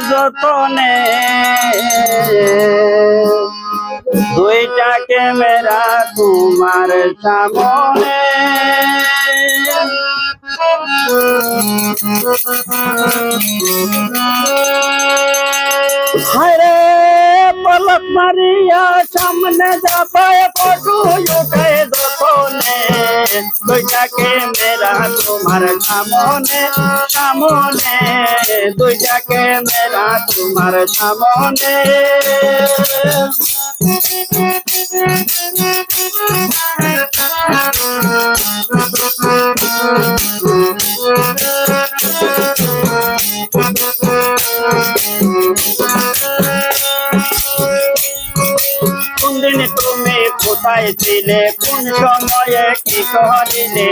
যতনে। দুইটা ক্যামেরা তোমার সামনে। পলক মারিয়া সামনে যাবায় ফটো উঠে দোকানে দুইটা ক্যামেরা তোমার সামনে সামনে। দুইটা ক্যামেরা তোমার সামনে। কোনদিন তুমি কোথায় ছিলে? কোন সময়ে কি করিলে?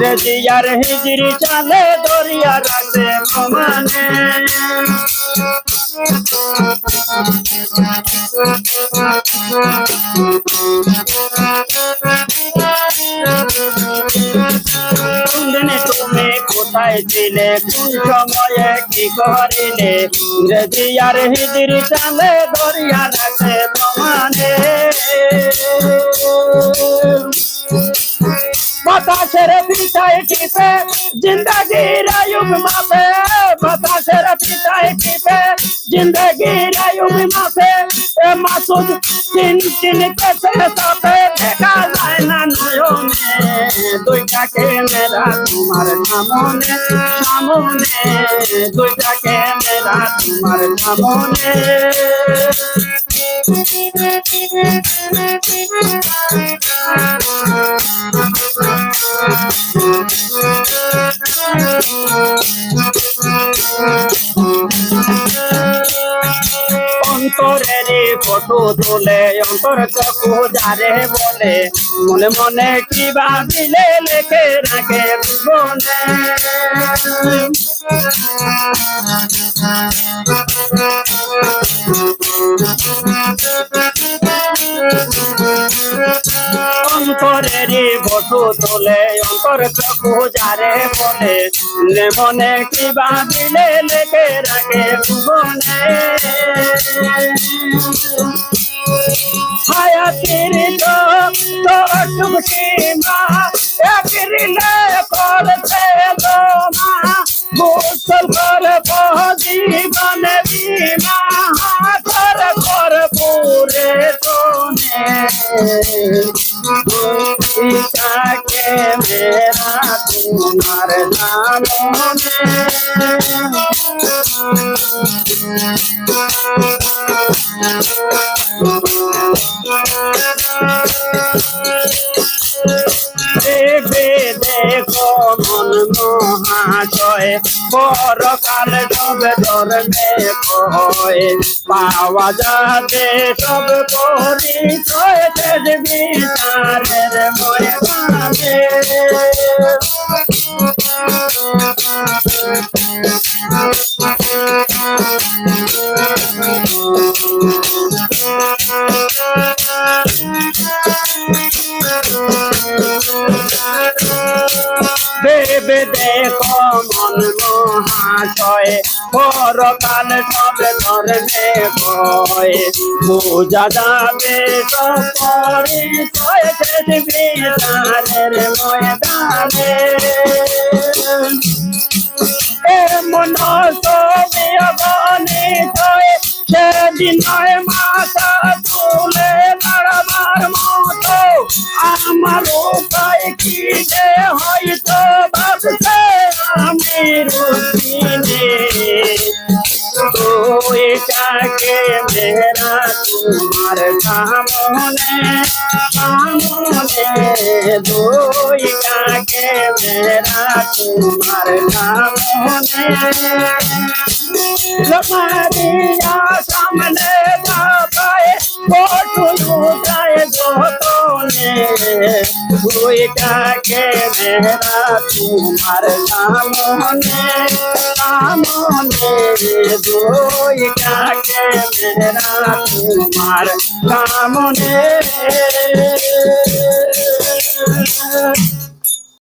রেজিয়ার হিজড়ি চালে দরিয়া রাখে প্রমাণে। কোনদিন ছিলে কোন সময়ে কি করিলে? রেজিয়ার হিজরি চালে দরিয়া রাখে প্রমাণে বাতাসের পিঠায় টিপে জিন্দগির আয়ুব মাপে। বাতাসের পিঠায় টিপে জিন্দগির আয়ুব মাপে। মাসুদ চিন চিন কেসে সাপে দেখা যায় না নয়নে। দুইটা ক্যামেরা তোমার সামনে সামনে দুইটা ক্যামেরা তোমার সামনে অন্তরেরই ফটো তোলে, অন্তর চকু যারে বলে, মনে মনে কি ভাবিলে লেখে রাখে বলে অন্তরেরই ফটো তোলে অন্তর যারে বলে মনে কি ভাবিলে লেখে রাখে বলে হায়াতির তোটুক সীমা একরিলে করছে দোমা গোসল ईशाके मेरा तुम्हार नाम देवे देव মন মহাশয় পরকাল তবে ধর্মে কয় পাওয়া যাবে সব পরিচয় তেজ বিচারের ময়দানে মন মহাশয় পরকাল সব ধর্মে ভয় বোঝা যাবে সব পরিচয় বিচারের ময়দানে। এমন ছবি অগণিত সেদিন মেরা তোমার সামনে সামনে দুইটাকে মেরা তোমার সামনে তোমারিয়া সামনে যাবায় ফটো লুকায় যতনে দুইটাকে মেরা তোমার সামনে সামনে দুইটাকে মেরা তোমার সামনে